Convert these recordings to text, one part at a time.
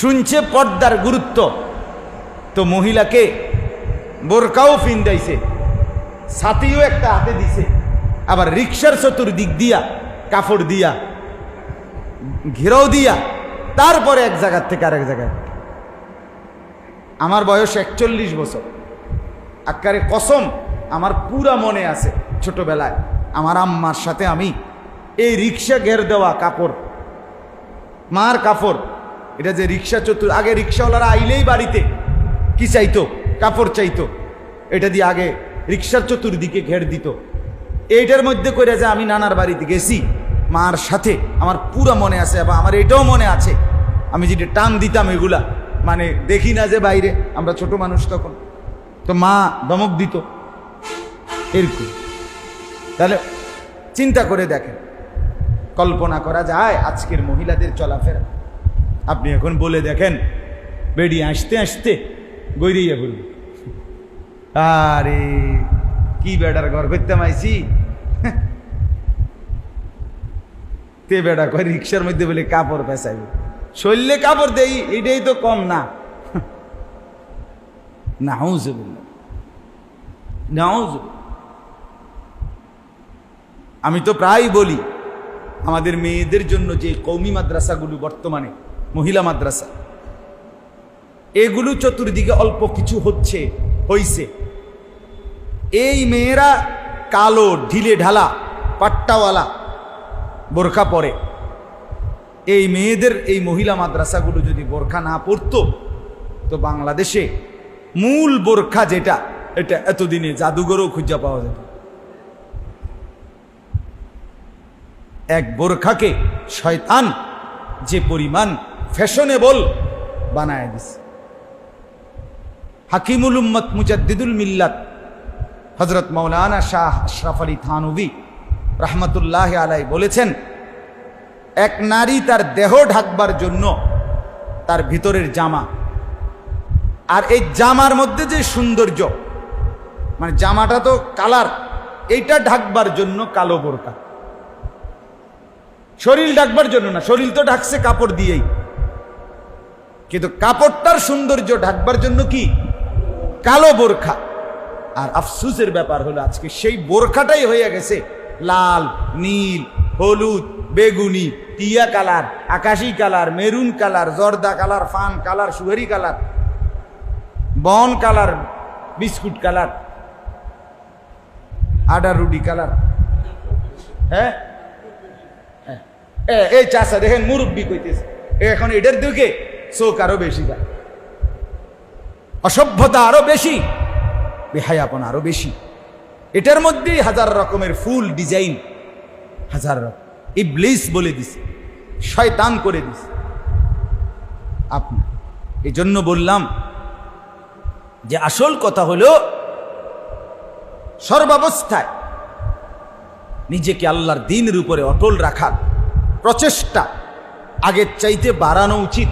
শুনছে পর্দার গুরুত্ব। তো মহিলাকে বোরকাও ফিন্দাইছে ছাতিও একটা হাতে দিছে, আবার রিক্সার চতুর্দিক দিয়া, কাপড় দিয়া, ঘেরাও দিয়া, তারপরে এক জায়গার থেকে আরেক জায়গায়। আমার বয়স একচল্লিশ বছর। আকারে কসম, আমার পুরা মনে আছে ছোটবেলায়। আমার আম্মার সাথে আমি এই রিক্সা ঘের দেওয়া কাপড়, মার কাপড় এটা যে রিক্সা চতুর, আগে রিক্সাওয়ালারা আইলেই বাড়িতে। কি চাইতো? কাপড় চাইতো। এটা দিয়ে আগে রিক্সার চতুর্দিকে ঘের দিত। এইটার মধ্যে করে যে আমি নানার বাড়িতে গেছি, মার সাথে আমার পুরো মনে আছে এবং আমার এটাও মনে আছে। আমি যেটা টান দিতাম এগুলা মানে দেখি না যে বাইরে, আমরা ছোট মানুষ তখন। তো মা দমক দিত। এরকম। তাহলে চিন্তা করে দেখেন। কল্পনা করা যায় আজকের মহিলাদের চলাফেরা। আপনি এখন বলে দেখেন, বেডি আসতে আসতে গৈরিয়া বলবে আরে, কি বেড়ার ঘর করতে মাইছি? তে বেড়া কয় রিক্সার মধ্যে বলে কাপড় পেঁচাইবে। শরীরে কাপড় দেই, এটাই তো কম না। নাউজুবিল্লাহ। নাউজুবিল্লাহ। আমি তো প্রায় বলি, আমাদের মেয়েদের জন্য যে কৌমি মাদ্রাসাগুলো বর্তমানে মহিলা মাদ্রাসা। এগুলো চতুর্দিকে অল্প কিছু হচ্ছে, হইছে। এই মেয়েরা কালো, ঢিলে ঢালা, পাট্টাওয়ালা, বোরখা পরে। এই মেয়েদের এই মহিলা মাদ্রাসাগুলো যদি বোরখা না পড়তো তো বাংলাদেশে মূল বোরখা যেটা, এটা এতদিনে জাদুঘরও খুঁজে পাওয়া যেত। এক বোরখাকে শয়তান যে পরিমাণ ফ্যাশনেবল বানায় দিছে। হাকিমুল উম্মত মুজাদ্দিদুল মিল্লাত হজরত মৌলানা শাহ আশরাফ আলী থানবী রহমতুল্লাহ আলাই বলেছেন এক নারী তার দেহ ঢাকবার জন্য তার ভিতরের জামা। আর এই জামার মধ্যে যে সৌন্দর্য মানে জামাটা তো কালার এইটা ঢাকবার জন্য কালো বোরকা। শরীর ঢাকবার জন্য না শরীর তো ঢাকছে কাপড় দিয়েই। কিন্তু কাপড়টার সৌন্দর্য ঢাকবার জন্য কি? কালো বোরখা। আর আফসুসের ব্যাপার হলো আজকে সেই বোরখাটাই হয়ে গেছে লাল, নীল, হলুদ, বেগুনি, টিয়া কালার, আকাশি কালার, মেরুন কালার, জর্দা কালার, ফান কালার, সুহারি কালার, বন কালার, বিস্কুট কালার আডা রুডি কালার। হ্যাঁ? হ্যাঁ। এই চাষা দেখেন মুরব্বী কইতেছে। এখন এটার দিকে চোখ আরও বেশি যায় অসভ্যতা আরও বেশি, বেহায়াপন আরও বেশি। এটার মধ্যেই হাজার রকমের ফুল ডিজাইন, হাজার রকম ইবলিস বলে দিছে, শয়তান করে দিছে। আপনি এই জন্য বললাম যে আসল কথা হলো, সর্বাবস্থায় নিজেকে আল্লাহর দিনের উপরে অটল রাখার প্রচেষ্টা আগের চাইতে বাড়ানো উচিত।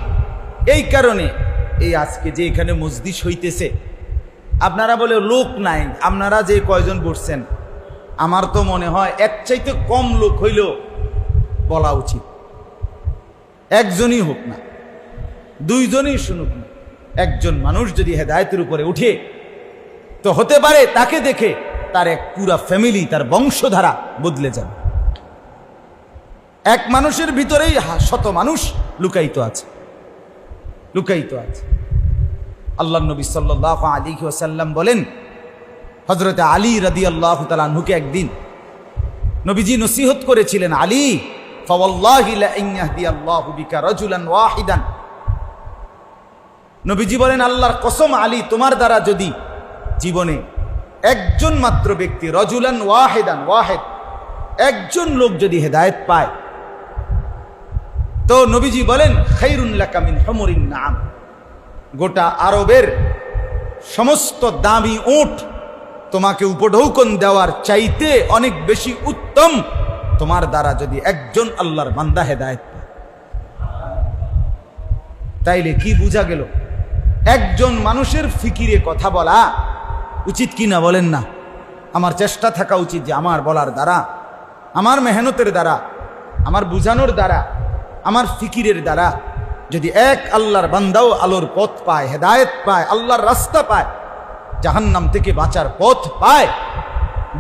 এই কারণে, এই আজকে যে এখানে মসজিদ হইতেছে, আপনারা বলে লোক নাই, আপনারা যে কয়জন বসছেন, আমার তো মনে হয় এক চাইতে কম লোক হইলেও বলা উচিত। একজনই হোক না, দুইজনই শুনুক না। একজন মানুষ যদি হেদায়তের উপরে উঠে, তো হতে পারে তাকে দেখে তার এক পুরা ফ্যামিলি তার বংশধারা বদলে যাবে। এক মানুষের ভিতরেই শত মানুষ লুকায়িত আছে। লুকায়িত আছে। আল্লাহ নবী সাল্লাহ আলী ওসাল্লাম বলেন হজরতে আলী রাদি আল্লাহ তালুকে একদিন নবীজি নসিহত করেছিলেন, আলী ওয়াহিদান। নবীজি বলেন, আল্লাহর কসম আলী, তোমার দ্বারা যদি জীবনে একজন মাত্র ব্যক্তি রজুলান ওয়াহেদান, ওয়াহেদ, একজন লোক যদি হেদায়েত পায় তো নবীজি বলেন খৈরুল্লাহ মিন হমরিন নাম। গোটা আরবের সমস্ত দামি উট তোমাকে উপঢৌকন দেওয়ার চাইতে অনেক বেশি উত্তম। তোমার দ্বারা যদি একজন আল্লাহর বান্দা হেদায়েত তাইলে কি বোঝা গেল? একজন মানুষের ফিকিরে কথা বলা উচিত কি না বলেন না? আমার চেষ্টা থাকা উচিত যে আমার বলার দ্বারা, আমার মেহনতের দ্বারা, আমার বুঝানোর দ্বারা আমার ফিকিরের দ্বারা যদি এক আল্লাহর বান্দাও আলোর পথ পায়, হেদায়েত পায়, আল্লাহর রাস্তা পায়, জাহান্নাম থেকে বাঁচার পথ পায়,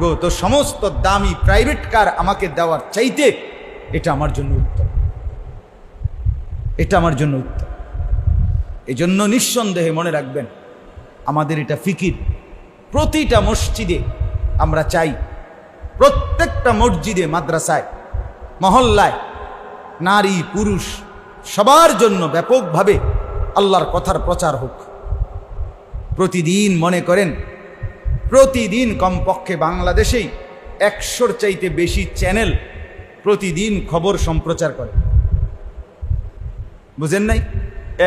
গো, তো সমস্ত দামি প্রাইভেট কার আমাকে দেওয়ার চাইতে এটা আমার জন্য উত্তম। এটা আমার জন্য উত্তম। জন্য নিঃসন্দেহে মনে রাখবেন, আমাদের এটা ফিকির। প্রতিটা মসজিদে আমরা চাই, প্রত্যেকটা মসজিদে, মাদ্রাসায়, মহল্লায় নারী, পুরুষ, সবার জন্য ব্যাপকভাবে আল্লাহর কথার প্রচার হোক। প্রতিদিন মনে করেন, প্রতিদিন কমপক্ষে বাংলাদেশেই একশোর চাইতে বেশি চ্যানেল প্রতিদিন খবর সম্প্রচার করে। বুঝেন নাই?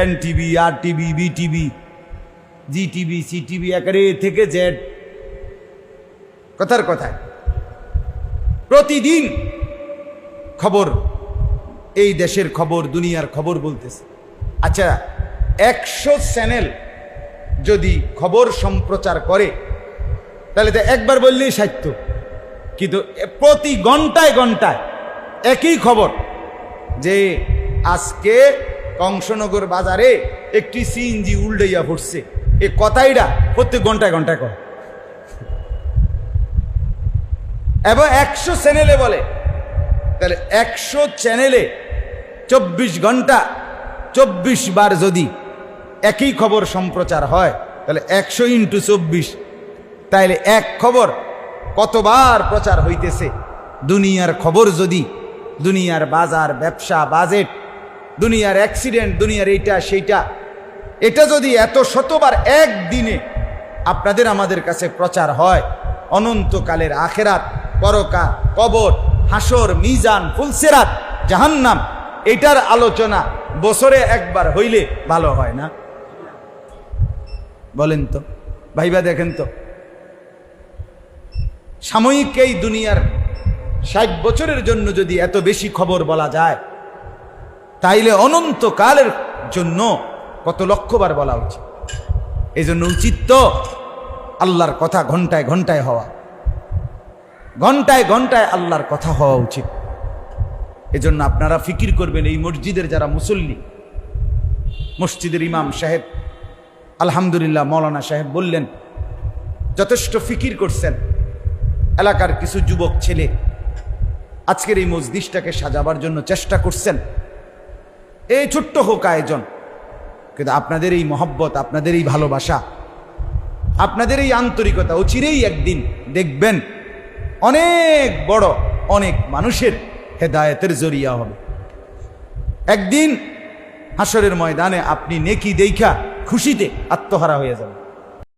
N TV R TV B TV G TV C TV একারে থেকে জেড। কথার কথায়, প্রতিদিন খবর এই দেশের খবর, দুনিয়ার খবর বলতেছে। আচ্ছা একশো চ্যানেল যদি খবর সম্প্রচার করে, তাহলে তো একবার বললেই সাহিত্য। কিন্তু প্রতি ঘন্টায় ঘন্টায় একই খবর যে আজকে কংসনগর বাজারে একটি সিএনজি উল্টাইয়া পড়ছে। এ কথাইটা প্রত্যেক ঘন্টায় ঘন্টায় কয়। এবং একশো চ্যানেলে বলে। তাহলে একশো চ্যানেলে চব্বিশ ঘণ্টা, চব্বিশ বার যদি একই খবর সম্প্রচার হয়, তাহলে একশো ইন্টু চব্বিশ। তাইলে এক খবর কতবার প্রচার হইতেছে? দুনিয়ার খবর যদি, দুনিয়ার বাজার, ব্যবসা, বাজেট, দুনিয়ার অ্যাক্সিডেন্ট, দুনিয়ার এইটা, সেইটা, এটা যদি এত শতবার একদিনে আপনাদের আমাদের কাছে প্রচার হয়, অনন্তকালের আখেরাত পরকা কবর, হাসর, মিজান, ফুলসেরাত, জাহান্নাম এটার আলোচনা বছরে একবার হইলে ভালো হয় না? বলেন তো, ভাইবা দেখেন তো। সাময়িক এই দুনিয়ার ষাট বছরের জন্য যদি এত বেশি খবর বলা যায়, তাইলে অনন্তকালের জন্য কত লক্ষবার বলা উচিত। এই জন্য উচিত তো আল্লাহর কথা ঘন্টায় ঘন্টায় হওয়া। ঘন্টায় ঘন্টায় আল্লাহর কথা হওয়া উচিত। এজন্য আপনারা ফিকির করবেন এই মসজিদের যারা মুসল্লি। মসজিদের ইমাম সাহেব, আলহামদুলিল্লাহ মৌলানা সাহেব বললেন, যথেষ্ট ফিকির করছেন এলাকার কিছু যুবক ছেলে। আজকের এই মসজিদটাকে সাজাবার জন্য চেষ্টা করছেন। এই ছোট্ট হোক আয়োজন, কিন্তু আপনাদের এই মহব্বত, আপনাদের এই ভালোবাসা, আপনাদের এই আন্তরিকতা অচিরেই একদিন দেখবেন অনেক বড়, অনেক মানুষের হেদায়েতের জরিয়া হবে। একদিন হাসরের ময়দানে আপনি নেকি দেইখা খুশিতে আত্মহারা হয়ে যাবেন।